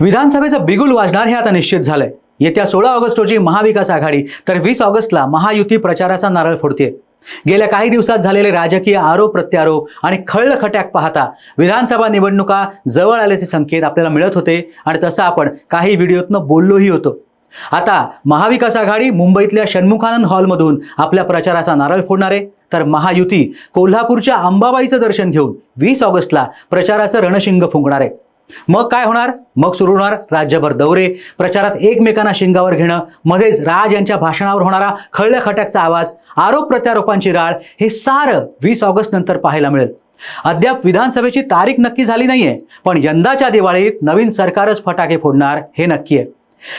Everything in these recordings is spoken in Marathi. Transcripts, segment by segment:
विधानसभेचं बिगुल वाजणार हे आता निश्चित झालंय. येत्या सोळा ऑगस्ट रोजी महाविकास आघाडी तर वीस ऑगस्टला महायुती प्रचाराचा नारळ फोडते गेल्या काही दिवसात झालेले राजकीय आरोप प्रत्यारोप आणि खळलं खट्याक पाहता विधानसभा निवडणुका जवळ आल्याचे संकेत आपल्याला मिळत होते आणि तसं आपण काही व्हिडिओतनं बोललोही होतो. आता महाविकास आघाडी मुंबईतल्या षण्मुखानंद हॉलमधून आपल्या प्रचाराचा नारळ फोडणार आहे. तर महायुती कोल्हापूरच्या अंबाबाईचं दर्शन घेऊन वीस ऑगस्टला प्रचाराचं रणशिंग फुंकणार आहे. मग काय होणार? मग सुरू होणार राज्यभर दौरे. प्रचारात एकमेकांना शिंगावर घेणं मध्येच राज यांच्या भाषणावर होणारा खळल्या खट्याकचा आवाज आरोप प्रत्यारोपांची राळ हे सारं वीस ऑगस्ट नंतर पाहायला मिळेल. अद्याप विधानसभेची तारीख नक्की झाली नाहीये पण यंदाच्या दिवाळीत नवीन सरकारच फटाके फोडणार हे नक्की आहे.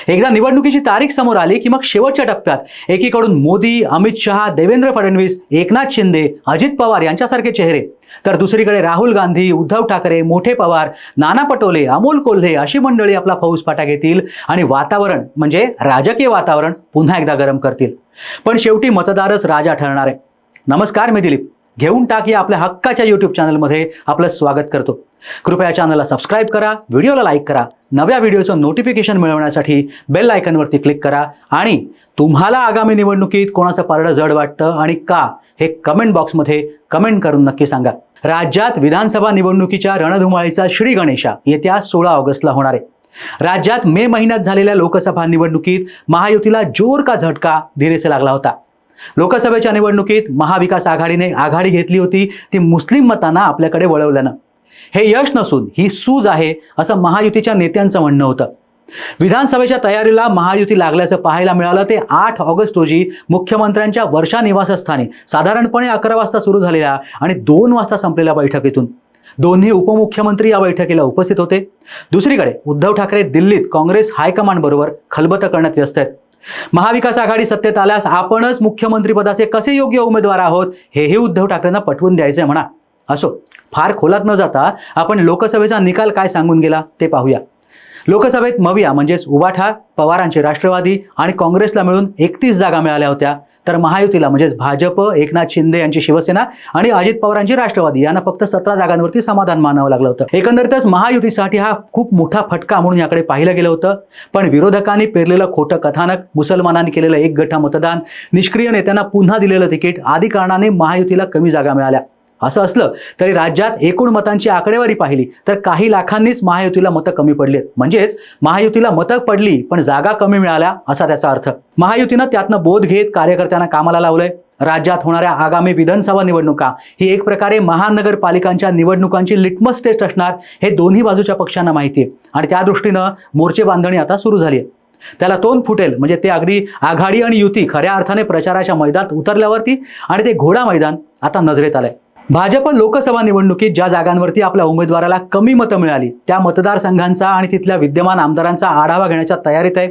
एकदा निवडणुकीची तारीख समोर आली की मग शेवटच्या टप्प्यात एकीकडून मोदी अमित शहा देवेंद्र फडणवीस एकनाथ शिंदे अजित पवार यांच्यासारखे चेहरे. तर दुसरीकडे राहुल गांधी उद्धव ठाकरे मोठे पवार नाना पटोले अमोल कोल्हे अशी मंडळी आपला फौज फाटा घेतील आणि वातावरण म्हणजे राजकीय वातावरण पुन्हा एकदा गरम करतील. पण शेवटी मतदारच राजा ठरणार आहे. नमस्कार मी दिलीप. घेऊन टाक या आपल्या हक्काच्या यूट्यूब चॅनलमध्ये आपलं स्वागत करतो. कृपया चॅनलला सबस्क्राईब करा व्हिडिओला लाईक करा नव्या व्हिडिओचं नोटिफिकेशन मिळवण्यासाठी बेल आयकनवरती क्लिक करा आणि तुम्हाला आगामी निवडणुकीत कोणाचं पारडं जड वाटतं आणि का हे कमेंट बॉक्समध्ये कमेंट करून नक्की सांगा. राज्यात विधानसभा निवडणुकीच्या रणधुमाळीचा श्री गणेशा येत्या सोळा ऑगस्टला होणार आहे. राज्यात मे महिन्यात झालेल्या लोकसभा निवडणुकीत महायुतीला जोर का झटका धीरेसे लागला होता. लोकसभेच्या निवडणुकीत महाविकास आघाडीने आघाडी घेतली होती ती मुस्लिम मतांना आपल्याकडे वळवल्यानं हे यश नसून ही सूज आहे असं महायुतीच्या नेत्यांचं म्हणणं होतं. विधानसभेच्या तयारीला महायुती लागल्याचं पाहायला मिळालं ते आठ ऑगस्ट रोजी मुख्यमंत्र्यांच्या वर्षा निवासस्थानी साधारणपणे अकरा वाजता सुरू झालेल्या आणि दोन वाजता संपलेल्या बैठकीतून. दोन्ही उपमुख्यमंत्री या बैठकीला उपस्थित होते. दुसरीकडे उद्धव ठाकरे दिल्लीत काँग्रेस हायकमांड बरोबर खलबतं करण्यात व्यस्त आहेत. महाविकास आघाडी सत्तेत आल्यास आपणच मुख्यमंत्रीपदाचे कसे योग्य उमेदवार आहोत हेही उद्धव ठाकरेंना पटवून द्यायचंय म्हणा. असो फार खोलात न जाता आपण लोकसभेचा निकाल काय सांगून गेला ते पाहूया. लोकसभेत मविया म्हणजेच उबाठा पवारांची राष्ट्रवादी आणि काँग्रेसला मिळून एकतीस जागा मिळाल्या होत्या. तर महायुतीला म्हणजेच भाजप एकनाथ शिंदे यांची शिवसेना आणि अजित पवारांची राष्ट्रवादी यांना फक्त सतरा जागांवरती समाधान मानावं लागलं होतं. एकंदरीतच महायुतीसाठी हा खूप मोठा फटका म्हणून याकडे पाहिलं गेलं होतं. पण विरोधकांनी पेरलेलं खोटं कथानक मुसलमानांनी केलेलं एक गठा मतदान निष्क्रिय नेत्यांना पुन्हा दिलेलं तिकीट आदी कारणाने महायुतीला कमी जागा मिळाल्या. असं असलं तरी राज्यात एकूण मतांची आकडेवारी पाहिली तर काही लाखांनीच महायुतीला मतं कमी पडलीत. म्हणजेच महायुतीला मतं पडली पण जागा कमी मिळाल्या असा त्याचा अर्थ. महायुतीनं त्यातनं बोध घेत कार्यकर्त्यांना कामाला लावलंय. राज्यात होणाऱ्या आगामी विधानसभा निवडणुका ही एक प्रकारे महानगरपालिकांच्या निवडणुकांची लिटमस टेस्ट असणार हे दोन्ही बाजूच्या पक्षांना माहिती आहे आणि त्या दृष्टीनं मोर्चे बांधणी आता सुरू झाली आहे त्याला तोंड फुटेल म्हणजे ते अगदी आघाडी आणि युती खऱ्या अर्थाने प्रचाराच्या मैदानात उतरल्यावरती आणि ते घोडा मैदान आता नजरेत आलंय. भाजप लोकसभा निवडणुकीत ज्या जागांवरती आपल्या उमेदवाराला कमी मतं मिळाली त्या मतदारसंघांचा आणि तिथल्या विद्यमान आमदारांचा आढावा घेण्याच्या तयारीत आहे.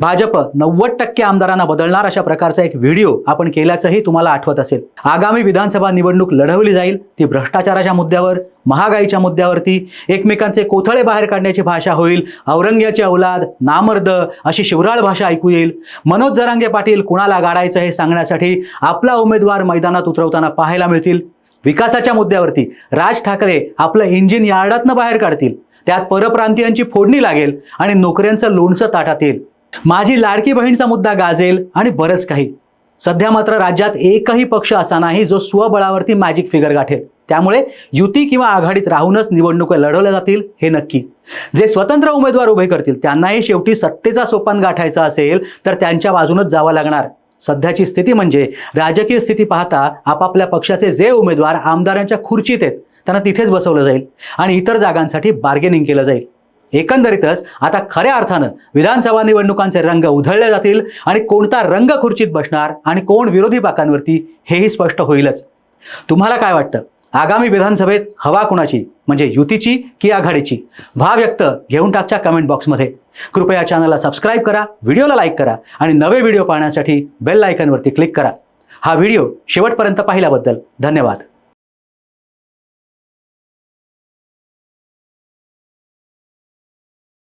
भाजप नव्वद टक्के आमदारांना बदलणार अशा प्रकारचा एक व्हिडिओ आपण केल्याचंही तुम्हाला आठवत असेल. आगामी विधानसभा निवडणूक लढवली जाईल ती भ्रष्टाचाराच्या मुद्द्यावर महागाईच्या मुद्द्यावरती एकमेकांचे कोथळे बाहेर काढण्याची भाषा होईल औरंग्याची औलाद नामर्द अशी शिवराळ भाषा ऐकू येईल. मनोज जरांगे पाटील कुणाला गाडायचं हे सांगण्यासाठी आपला उमेदवार मैदानात उतरवताना पाहायला मिळतील. विकासाच्या मुद्द्यावरती. राज ठाकरे आपलं इंजिन यार्डातनं बाहेर काढतील. त्यात परप्रांतीयांची फोडणी लागेल आणि नोकऱ्यांचं लोणचं ताटात येईल माझी लाडकी बहीणचा मुद्दा गाजेल आणि बरंच काही. सध्या मात्र राज्यात एकही पक्ष असा नाही जो स्वबळावरती मॅजिक फिगर गाठेल. त्यामुळे युती किंवा आघाडीत राहूनच निवडणुका लढवल्या जातील हे नक्की. जे स्वतंत्र उमेदवार उभे करतील त्यांनाही शेवटी सत्तेचा सोपान गाठायचा असेल तर त्यांच्या बाजूनच जावं लागणार. सध्याची स्थिती म्हणजे राजकीय स्थिती पाहता आपापल्या पक्षाचे जे उमेदवार आमदारांच्या खुर्चीत आहेत त्यांना तिथेच बसवलं जाईल आणि इतर जागांसाठी बार्गेनिंग केलं जाईल. एकंदरीतच आता खऱ्या अर्थानं विधानसभा निवडणुकांचे रंग उधळले जातील आणि कोणता रंग खुर्चीत बसणार आणि कोण विरोधी बाकांवरती हेही स्पष्ट होईलच. तुम्हाला काय वाटतं? आगामी विधानसभेत हवा कुणाची? म्हणजे युतीची की आघाडीची? व्हा व्यक्त घेऊन टाकच्या कमेंट बॉक्समध्ये कृपया चॅनलला सबस्क्राईब करा व्हिडिओला लाईक करा आणि नवे व्हिडिओ पाहण्यासाठी बेल आयकनवरती क्लिक करा. हा व्हिडिओ शेवटपर्यंत पाहिल्याबद्दल धन्यवाद.